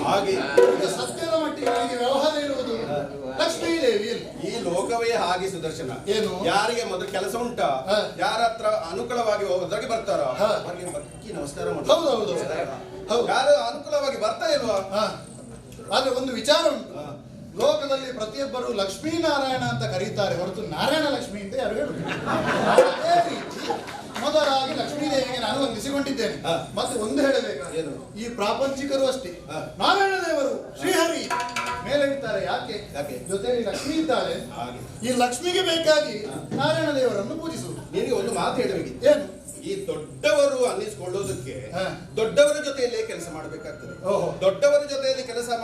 ಹಾಗೆ ಈಗ ಸತ್ಯದ ಮಟ್ಟಿಗೆ ನನಗೆ ವ್ಯವಹಾರ ಇರುವುದು ಲಕ್ಷ್ಮೀ ದೇವಿಯಲ್ಲಿ ಈ ಲೋಕವೇ ಹಾಗೆ ಸುದರ್ಶನ ಏನು? ಯಾರಿಗೆ ಮೊದಲು ಕೆಲಸ ಉಂಟಾ. ಯಾರ ಹತ್ರ ಅನುಕೂಲವಾಗಿ ಹೋಗೋದ್ರಾಗೆ ಬರ್ತಾರ. ಅವರಿಗೆ ಬಕ್ಕಿ ನಮಸ್ಕಾರ ಹೌದು, ಹೌದು. ಹೌದು. ಯಾರು ಅನುಕೂಲವಾಗಿ ಬರ್ತಾ ಇಲ್ವಾ ಹಾ. ಆದ್ರೆ ಒಂದು ವಿಚಾರ ಉಂಟು. ಲೋಕದಲ್ಲಿ ಪ್ರತಿಯೊಬ್ಬರು ಲಕ್ಷ್ಮೀನಾರಾಯಣ ಅಂತ ಕರೀತಾರೆ ಹೊರತು ನಾರಾಯಣ ಲಕ್ಷ್ಮಿ ಅಂತ ಯಾರು ಹೇಳುದು ಅದೇ ರೀತಿ ಮೊದಲಾಗಿ ಲಕ್ಷ್ಮೀ ದೇವಿಗೆ ನಾನು ವಂದಿಸಿಕೊಂಡಿದ್ದೇನೆ. ಮತ್ತೆ ಒಂದು ಹೇಳಬೇಕು ಏನು? ಈ ಪ್ರಾಪಂಚಿಕರು ಅಷ್ಟೇ. ನಾರಾಯಣ ದೇವರು ಶ್ರೀಹರಿ. ಮೇಲೆ ಇಡ್ತಾರೆ ಯಾಕೆ? ಯಾಕೆ? ಜೊತೆಯಲ್ಲಿ ಲಕ್ಷ್ಮಿ ಇದ್ದಾರೆ ಹಾಗೆ. ಈ ಲಕ್ಷ್ಮಿಗೆ ಬೇಕಾಗಿ ನಾರಾಯಣ ದೇವರನ್ನು ಪೂಜಿಸುವುದು. ನಿನಗೆ ಒಂದು ಮಾತು ಹೇಳಬೇಕಿತ್ತು ಏನು? ಈ ದೊಡ್ಡವರು ಅನ್ನಿಸ್ಕೊಳ್ಳೋದಕ್ಕೆ. ದೊಡ್ಡವರ ಜೊತೆಯಲ್ಲೇ ಕೆಲಸ ಮಾಡಬೇಕಾಗ್ತದೆ. ಓಹ್. ದೊಡ್ಡವರ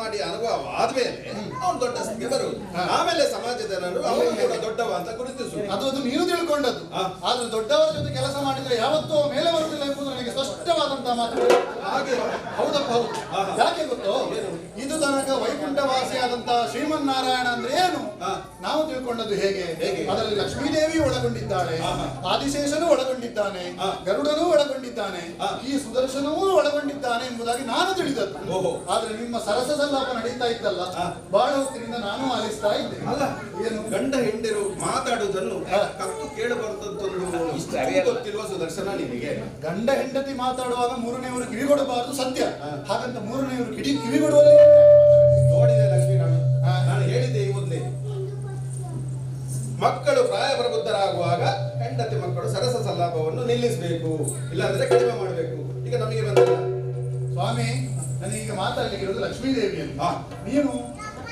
ಮಾಡಿ ಅನುಭವ ಆದ್ಮೇಲೆ ಅವನು ದೊಡ್ಡ ಸ್ಥಿತಿ ಬರುವುದು ಆಮೇಲೆ ಸಮಾಜದ ಜನರು ಅವನು ಕೂಡ ದೊಡ್ಡವ ಅಂತ ಗುರುತಿಸು ಅದು ಅದು ನೀವು ತಿಳ್ಕೊಂಡದ್ದು. ಆದ್ರೆ ದೊಡ್ಡವರ ಜೊತೆ ಕೆಲಸ ಮಾಡಿದ್ರೆ ಯಾವತ್ತೂ ಮೇಲೆ ಬರುತ್ತಿಲ್ಲ ಎಂಬುದು ನನಗೆ ಸ್ಪಷ್ಟವಾದಂತಹ ಮಾತು. ಹಾಗೆ. ಹೌದಪ್ಪ ಹೌದು. ಶ್ರೀಮನ್ನಾರಾಯಣ ಅಂದ್ರೆ ಏನು. ನಾವು ತಿಳ್ಕೊಂಡದ್ದು ಹೇಗೆ ಹೇಗೆ? ಅದರಲ್ಲಿ ಲಕ್ಷ್ಮೀದೇವಿ ಒಳಗೊಂಡಿದ್ದಾಳೆ. ಆದಿಶೇಷನು ಒಳಗೊಂಡಿದ್ದಾನೆ ಗರುಡನು ಒಳಗೊಂಡಿದ್ದಾನೆ. ಈ ಸುದರ್ಶನವೂ ಒಳಗೊಂಡಿದ್ದಾನೆ ಎಂಬುದಾಗಿ ನಾನು ತಿಳಿದದ್ದು. ಆದ್ರೆ ನಿಮ್ಮ ಸರಸ ಸಲ್ಲಾಪ ನಡೀತಾ ಇತ್ತಲ್ಲ ಹಾ. ಬಹಳ ಹೊತ್ತಿನಿಂದ ನಾನು ಆಲಿಸ್ತಾ ಇದ್ದೆ ಅಲ್ಲ ಏನು ಗಂಡ ಹೆಂಡಿರು ಮಾತಾಡುವುದನ್ನು. ಕತ್ತು ಕೇಳಬಾರದಂತೊಂದು ಇಷ್ಟು ಗೊತ್ತಿರುವ ಸುದರ್ಶನ ನಿಮಗೆ ಗಂಡ ಹೆಂಡತಿ ಮಾತಾಡುವಾಗ ಮೂರನೆಯವರು ಕಿವಿಗೊಡಬಾರದು ಸತ್ಯ ಹಾಗಂತ ಹಾಗಂತ ಮೂರನೆಯವರು ಕಿಡಿ ಕಿವಿಗೊಡುವಲ್ಲಿ ಮಕ್ಕಳು ಪ್ರಾಯ ಪ್ರಬುದ್ಧರಾಗುವಾಗ ಹೆಂಡತಿ ಮಕ್ಕಳು ಸರಸ ಸಲ್ಲಾಪವನ್ನು ನಿಲ್ಲಿಸಬೇಕು ಇಲ್ಲಾಂದ್ರೆ ಕಡಿಮೆ ಮಾಡಬೇಕು. ಈಗ ನಮಗೆ ಬಂದಿಲ್ಲ ಸ್ವಾಮಿ ನನಗೀಗ ಮಾತಾಡ್ಲಿಕ್ಕೆ ಇರೋದು ಲಕ್ಷ್ಮೀ ಅಂತ. ನೀನು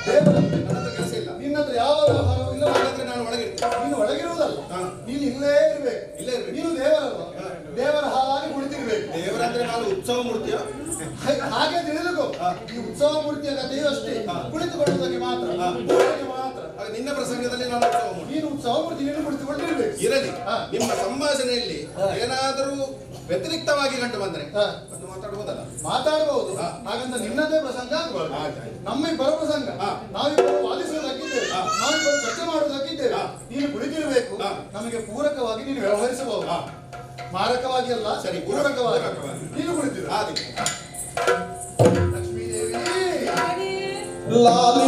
ಕೆಲಸ ಇಲ್ಲ. ನಿನ್ನ ಯಾವ ವ್ಯವಹಾರವೂ ಇಲ್ಲ ಹಾಗಾದ್ರೆ ನಾನು ಒಳಗಿರ್ತೇನೆ. ನೀನು ಒಳಗಿರುವುದಲ್ಲ. ನೀನು ಇಲ್ಲೇ ಇರ್ಬೇಕು. ನೀನು ದೇವರಲ್ವ ಹಾ. ದೇವರ ಹಾಗೆ ಕುಳಿತಿರ್ಬೇಕು ದೇವರಂದ್ರೆ ನಾನು ಉತ್ಸವ ಮೂರ್ತಿಯ? ಹಾಗೆ ತಿಳಿದುಕೋ. ಈ ಉತ್ಸವ ಮೂರ್ತಿಯ ಕಥೆಯು ಅಷ್ಟೇ. ಕುಳಿತುಕೊಳ್ಳುವುದಕ್ಕೆ ಮಾತ್ರ. ಮಾತ್ರ. ನಿನ್ನ ಪ್ರಸಂಗದಲ್ಲಿ ನಾನು ಉತ್ಸವ ಮೂರ್ತಿ. ನೀನು ಉತ್ಸವ ಮೂರ್ತಿ ನೀನು ಕುಳಿತುಕೊಂಡಿರ್ಬೇಕು. ಇರಲಿ. ನಿಮ್ಮ ಸಂಭಾಷಣೆಯಲ್ಲಿ ಏನಾದರೂ ವ್ಯತಿರಿಕ್ತವಾಗಿ ಕಂಡು ಬಂದ್ರೆ. ಅದು ಮಾತಾಡಬಹುದಲ್ಲ ಮಾತಾಡಬಹುದು ಹಾಗಂತ ನಿನ್ನದೇ ಪ್ರಸಂಗ ಆಗಬಾರ್ದು ಆಯ್ತು. ನಮ್ಮಿಬ್ಬರ ಪ್ರಸಂಗ. ನಾವಿಬ್ಬರು ವಾದಿಸುವುದಕ್ಕಿದ್ದೇವೆ. ನಾವಿಬ್ಬರು ಚರ್ಚೆ ಮಾಡುವುದಕ್ಕಿದ್ದೇವೆ. ನೀನು ಕುಳಿತಿರಬೇಕು. ನಮಗೆ ಪೂರಕವಾಗಿ ನೀನು ವ್ಯವಹರಿಸಬಹುದು. ಮಾರಕವಾಗಿ ಅಲ್ಲ ಸರಿ, ಪೂರಕವಾಗಿ. ನೀನು ಕುಳಿತಿರು ಹಾಗೆ. ಲಕ್ಷ್ಮೀದೇವಿ. ಲಾಲಿ